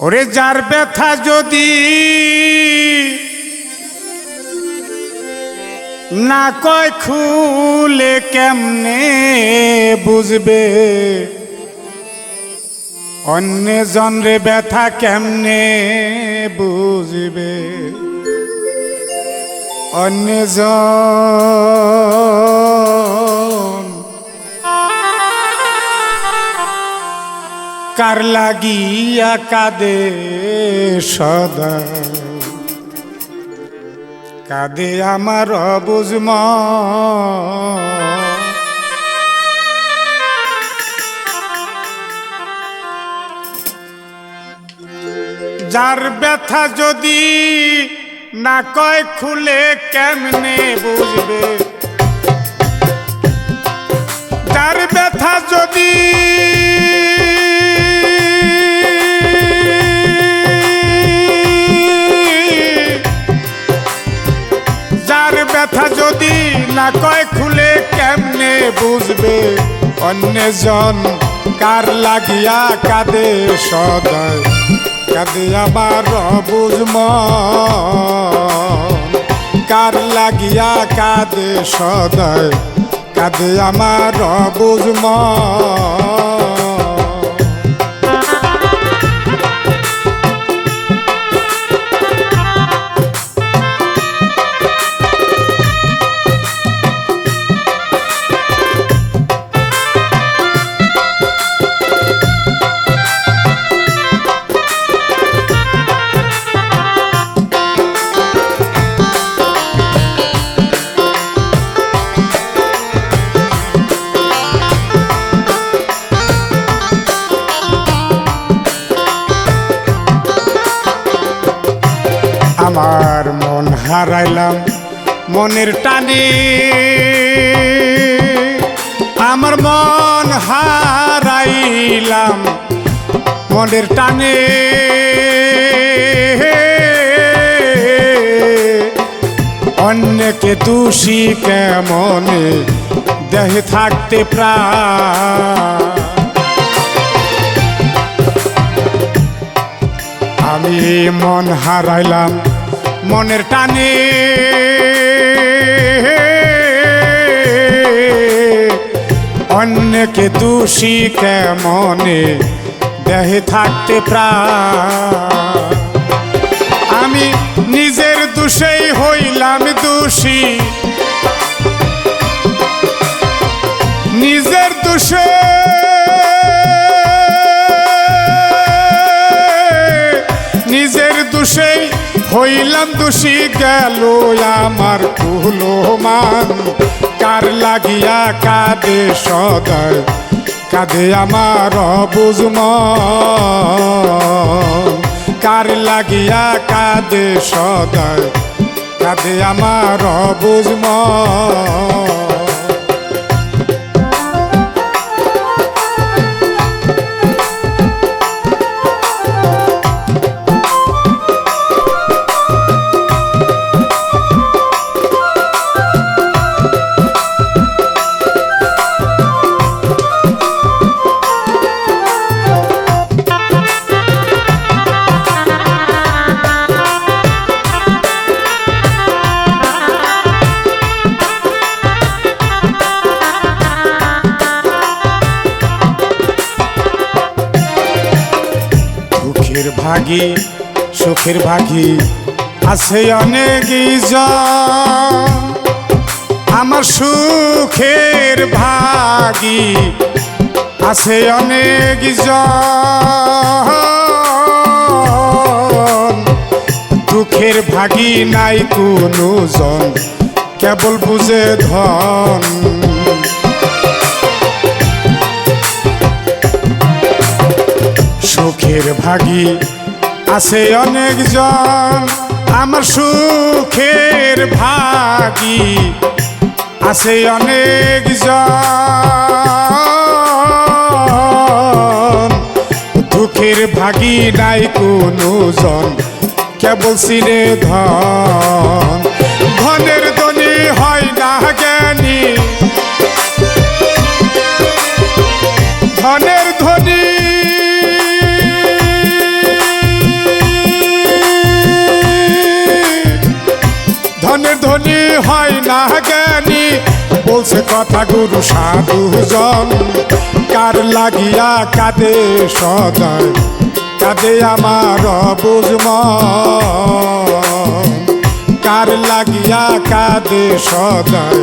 ওরে যার ব্যথা যদি না কয় খুলে কেমনে বুঝবে? অন্য জনরে ব্যথা কেমনে বুঝবে? অন্য জন কার লাগিয়া কাদে সদা? কাদে আমার বুঝম যার ব্যথা যদি না কয় খুলে কেমনে বুঝবে? যার ব্যথা যদি বুঝবে অন্যজন কার লাগিয়া কাঁদে সদয়, কাঁদে আমার বুঝম কার লাগিয়া কাঁদে সদয়, কাঁদে আমার বুঝম আমার মন হারাইলাম, মনের টানে। আমার মন হারাইলাম, মনের টানে। অন্যকে দোষী কেমনে দেহে থাকতে প্রাণ আমি মন হারাইলাম মনের টানে। অন্যকে দোষী কেমনে? দেহে থাকতে আমি নিজের দোষেই হইলাম দোষী। নিজের দোষে নিজের দোষে হইলাম দোষী গেল আমার কুলো মান। কার লাগিয়া কাঁদে সদয়, কাঁদে আমার বুঝম কার লাগিয়া কাঁদে সদয়, কাঁদে আমার বুঝম ভাগী, সুখের ভাগি আছে অনেক আমার সুখের ভাগী আছে অনেক দুঃখের ভাগী নাই কোনো জন, কেবল বুঝে ধন। সুখের ভাগী আছে অনেকজন আমার সুখের ভাগি। আছে অনেকজন। দুঃখের ভাগি নাই কোনো জন কেবল সিরে ধন। ধনের ধনী হয় হয় না জ্ঞানী। বলছে কথা গুরু সাধুজন, কার লাগিয়া কাঁদে সদায়, কাঁদে আমার বুঝম কার লাগিয়া কাঁদে সদায়,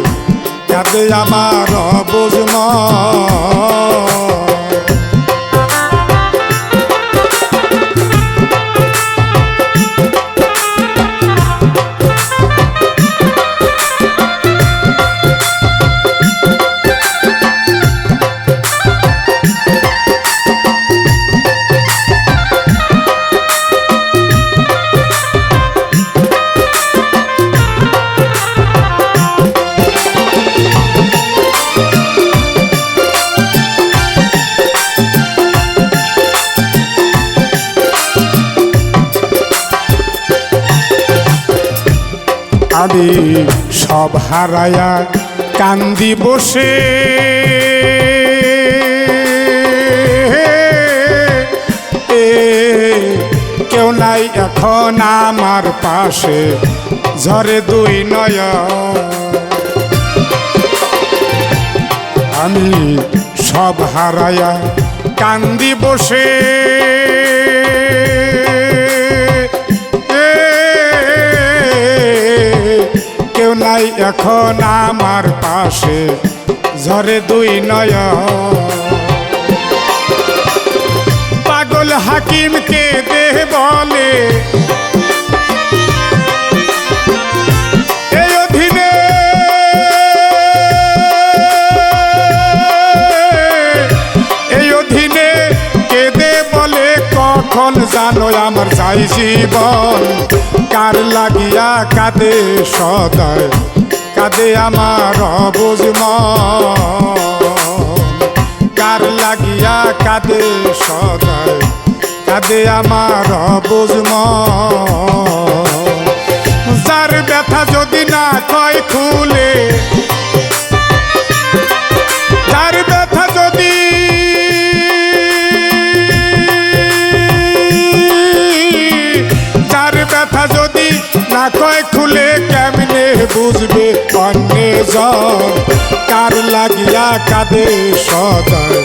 কাঁদে আমার বুঝম আমি সব হারায়া কান্দি বসে। কেউ নাই এখন আমার পাশে, ঝরে দুই নয় আমি সব হারায়া কান্দি বসে। এখন আমার পাশে, ঝরে দুই নয় পাগল হাকিমকে দেহ বলে বলে, কখন জানো আমার চাই জীবন? কার লাগিয়া কাঁদে সদায়? কাঁদে আমার বুঝম কার লাগিয়া কাঁদে সদায়, কাঁদে আমার বুঝম যার ব্যথা যদি না কয় খুলে যদি যদি কয় খুলে বুঝবে অন্যে জন। কার লাগিয়া কাঁদে সদায়।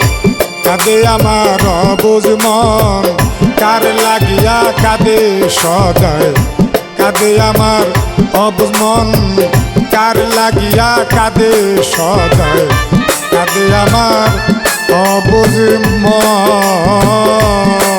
কাঁদে আমার বুঝ মন। কার লাগিয়া কাঁদে সদায়। কাঁদে আমার অবুঝ মন। কার লাগিয়া কাঁদে সদায়। কাঁদে আমার অবুঝ মন।